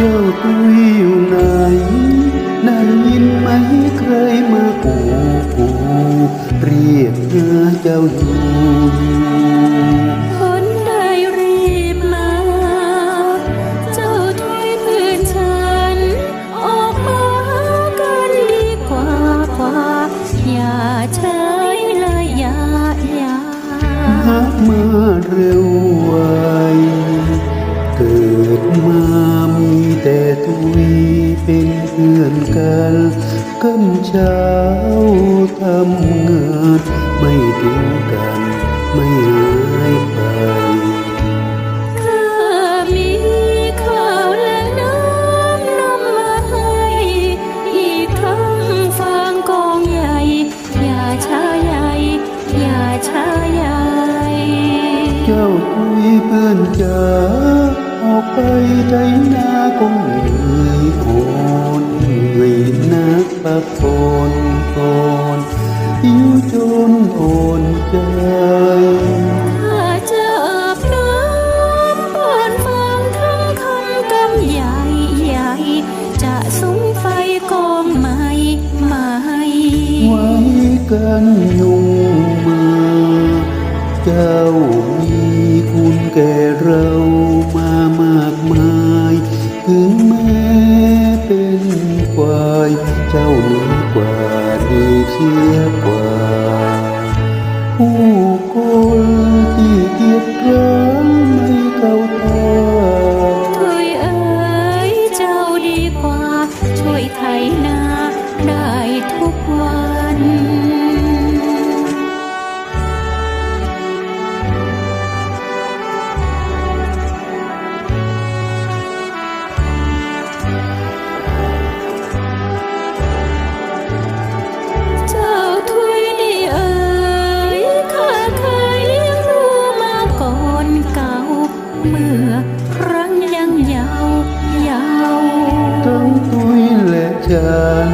เจ้าตุยอยู่ไหนได้ยินไหมใครมาปูปูเรียกหาเจ้าอยู่คนได้รีบมา เจ้าถ้วยเพื่อนฉัน ออกมากันดีกว่ากว่า อย่าเฉยเลยอย่าอย่าหักมาเร็วไวเแต่ทุยเป็นเพื่อนกันกำเช้าทำงานไม่ทิ้งกันไม่หายไปข้ามีข้าวและน้ำนำมาให้อีกทั้งฟางกองใหญ่อย่าช้าใหญ่อย่าช้าใหญ่เจ้าคุยเพื่อนจ๋า ออกไปใจหน้าคงเหนื่อยโอนเหนื่อยนักพักผ่อนก่อนหิวจนโอนใจถ้าจะอาบน้ำป้อนฟางทั้งคำกำใหญ่ใหญ่จะสุมไฟกองใหม่ใหม่ไว้กันยุงมา เจ้ามีคุณแก่เรา ควายเจ้าเหนือกว่าดีเสียกว่าผู้คนที่เเมื่อครั้งยังยาวยาว์ทั้งตุยและฉัน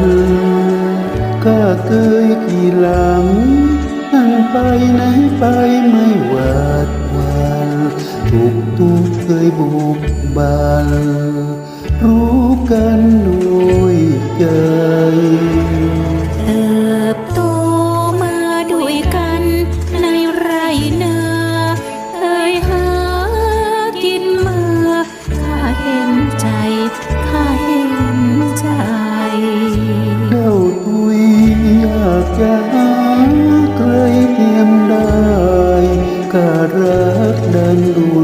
ก็เคยขี่หลังนั่งไปไหนไปไม่หวาดหวันถูกทุกเคยบุกบันรู้กันโดยใจ จะหาใครเทียมได้ก็รักดันดวง